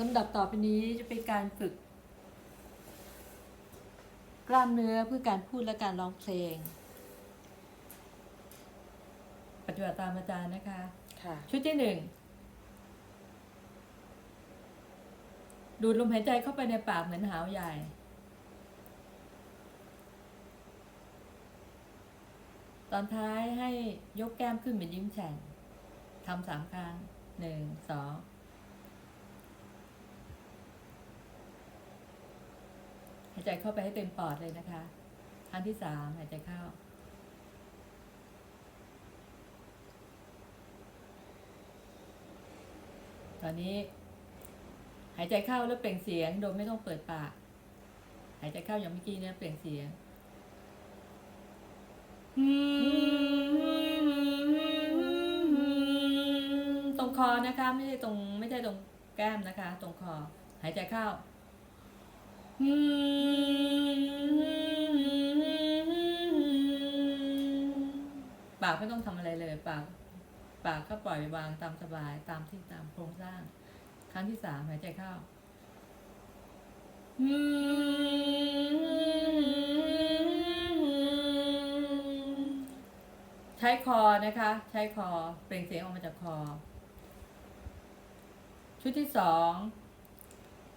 ลำดับต่อไปนี้จะเป็นการฝึก กล้ามเนื้อเพื่อการพูดและการร้องเพลง ปฏิบัติตามอาจารย์นะคะ ค่ะ ชุดที่หนึ่งดูดลมหายใจเข้าไปในปากเหมือนหาวใหญ่ ตอนท้ายให้ยกแก้มขึ้นเป็นยิ้มแฉ่งทำสามครั้งหนึ่งสอง หายใจเข้าไปให้เต็มปอดเลยนะคะครั้งที่สามหายใจเข้า ตอนนี้ หายใจเข้าแล้วเปล่งเสียงโดยไม่ต้องเปิดปาก หายใจเข้าอย่างเมื่อกี้เนี่ยเปล่งเสียงตรงคอนะคะ ไม่ใช่ตรงไม่ใช่ตรงแก้มนะคะ ตรงคอ หายใจเข้า ปากไม่ต้องทำอะไรเลย ปาก ปากก็ปล่อยวางตามสบายตามที่ตามโครงสร้าง ครั้งที่สามหายใจเข้าใช้คอนะคะ ใช้คอเปล่งเสียงออกมาจากคอ ชุดที่สอง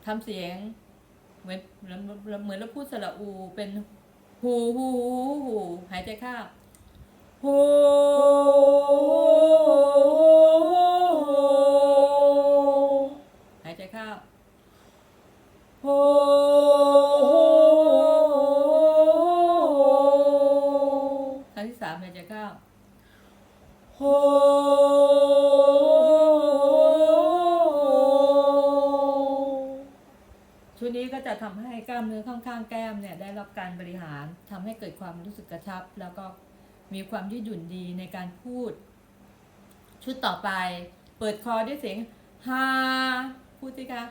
ทำเสียง เหมือนเหมือนเราพูดสระอูเป็นหูหูหูหูหายใจเข้าหูหายใจเข้าหูครั้งที่สามหายใจเข้าโทำให้กล้ามเนื้อข้างๆ แก้มเนี่ยได้รับการบริหารทำให้เกิดความรู้สึกกระชับ แล้วก็มีความยืดหยุ่นดีในการพูด ชุดต่อไป เปิดคอด้วยเสียงฮาพูดสิคะ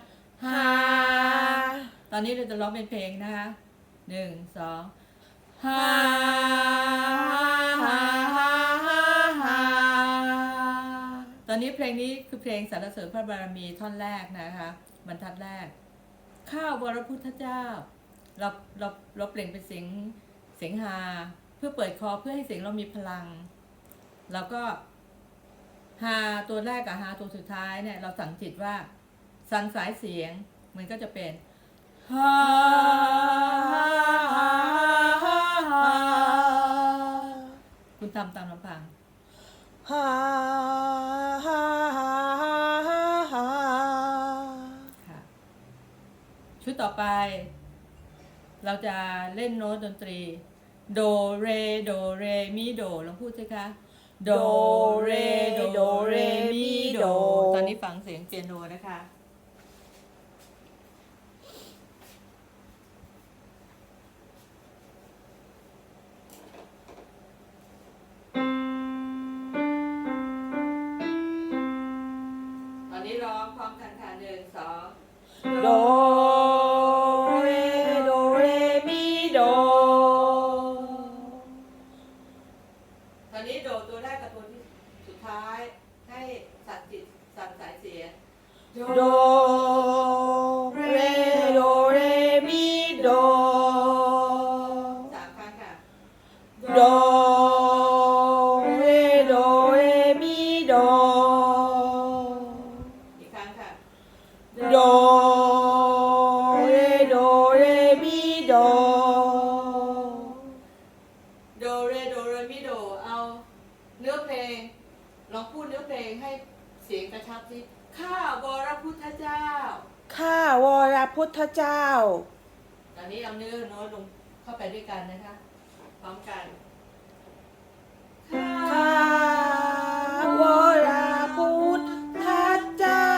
ฮาตอนนี้เราจะร้องเป็นเพลงนะคะหนึ่งสองฮาฮาฮาฮาตอนนี้เพลงนี้คือเพลงสรรเสริญพระบารมีท่อนแรกนะคะ บรรทัดแรก ข้าววรพุทธเจ้า เราเราเราเปล่งเป็นเสียงเสียงฮาเพื่อเปิดคอเพื่อให้เสียงเรามีพลัง แล้วก็ฮาตัวแรกกับฮาตัวสุดท้ายเนี่ยเราสั่งจิตว่า สั่งสายเสียงมันก็จะเป็นฮาคุณทำตามลำพังฮ่าฮ่า ชุดต่อไป เราจะเล่นโน้ตดนตรี โดเรโดเรมีโดลองพูดสิคะโดเรโดเรมีโด ตอนนี้ฟังเสียงเปียโนนะคะ โดเรโดเรมีโดสามครั้งค่ะโดเรโดเรมีโดอีกครั้งค่ะโดเรโดเรมีโดโดเรโดเรมิโดเอาเนื้อเพลงลองพูดเนื้อเพลงให้เสียงกระชับสิข้าวร พุทธเจ้า ข้าวรพุทธเจ้า ตอนนี้เอาเนื้อโน้ตลงเข้าไปด้วยกันนะคะ พร้อมกันข้าวรพุทธเจ้า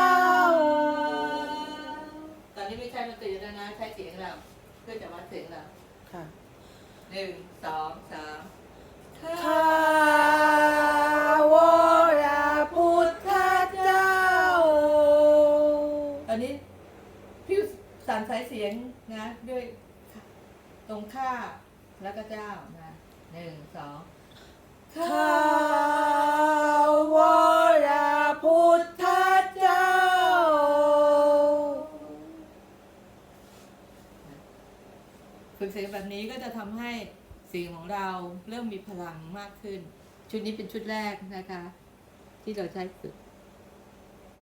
ตอนนี้ไม่ใช่ดนตรีแล้วนะ ใช้เสียงเราเพื่อจะวัดเสียงเราค่ะหนึ่งสองสามข้า อนนี้พี่สานสายเสียงนะ ด้วยตรงข้าและก็เจ้านะหนึ่งสองข้าวรพุทธเจ้า ฝึกเสียงแบบนี้ก็จะทำให้เสียงของเราเริ่มมีพลังมากขึ้น ชุดนี้เป็นชุดแรกนะคะ ที่เราใช้ฝึก